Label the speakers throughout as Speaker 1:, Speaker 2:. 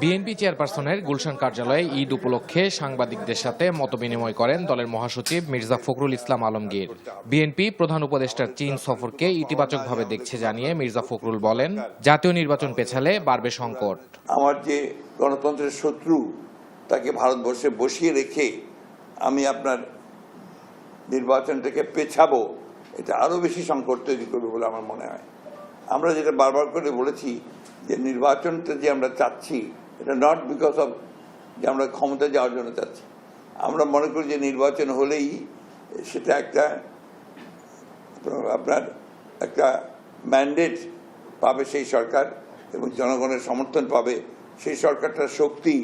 Speaker 1: BNP চেয়ারপারসনের গুলশান কার্যালয়ে ঈদ উপলক্ষে সাংবাদিকদের সাথে মতবিনিময় করেন দলের মহাসচিব মির্জা ফখরুল ইসলাম আলমগীর। বিএনপি প্রধান উপদেষ্টার চীন সফরকে ইতিবাচকভাবে দেখছে জানিয়ে মির্জা ফখরুল বলেন, জাতীয় নির্বাচন পেছালে বাড়বে সংকট।
Speaker 2: আমার যে গণতন্ত্রের শত্রু, তাকে ভারতবর্ষে বসিয়ে রেখে আমি আপনার নির্বাচনটাকে পেছাবো, এটা আরও বেশি সংকট তৈরি করবে বলে আমার মনে হয়। আমরা যেটা বারবার করে বলেছি যে নির্বাচনটা যে আমরা চাচ্ছি এটা নট বিকজ অফ যে আমরা ক্ষমতা যাওয়ার জন্য চাচ্ছি। আমরা মনে করি যে নির্বাচন হলেই সেটা একটা আপনার একটা ম্যান্ডেট পাবে সেই সরকার, এবং জনগণের সমর্থন পাবে সেই সরকারটার শক্তি,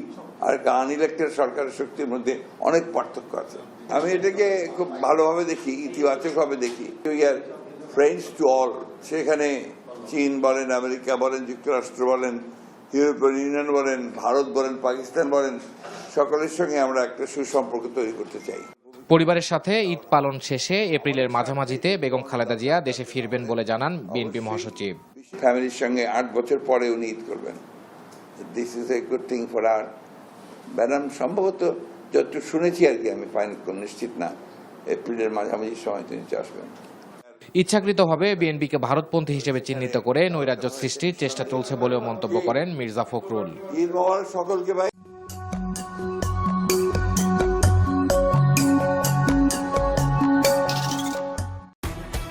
Speaker 2: আর একটা আনইলেক্টেড সরকারের শক্তির মধ্যে অনেক পার্থক্য আছে। আমি এটাকে খুব ভালোভাবে দেখি, ইতিবাচকভাবে দেখি। We are friends to all সেখানে চীন বলেন, আমেরিকা বলেন, যুক্তরাষ্ট্র বলেন ইউরোপিয়ান ইউনিয়ন বলেন ভারত বলেন পাকিস্তান বলেন সকলের সঙ্গে আমরা একটা সুসম্পর্ক তৈরি করতে চাই।
Speaker 1: পরিবারের সাথে ঈদ পালন শেষে এপ্রিলের মাঝামাঝিতে বেগম খালেদা জিয়া দেশে ফিরবেন বলে জানান বিএনপি মহাসচিব।
Speaker 2: ফ্যামিলির সঙ্গে আট বছর পরে উনি ঈদ করবেন। This is a good thing for our madam সম্ভবত যতটুকু শুনেছি আর কি আমি ফাইনাল নিশ্চিত না। এপ্রিলের মাঝামাঝি সময় তিনি আসবেন।
Speaker 1: ইচ্ছাকৃতভাবে বিএনপিকে ভারতপন্থী হিসেবে চিহ্নিত করে নৈরাজ্য সৃষ্টির চেষ্টা চলছে বলেও মন্তব্য করেন মির্জা ফখরুল।
Speaker 2: সকলকে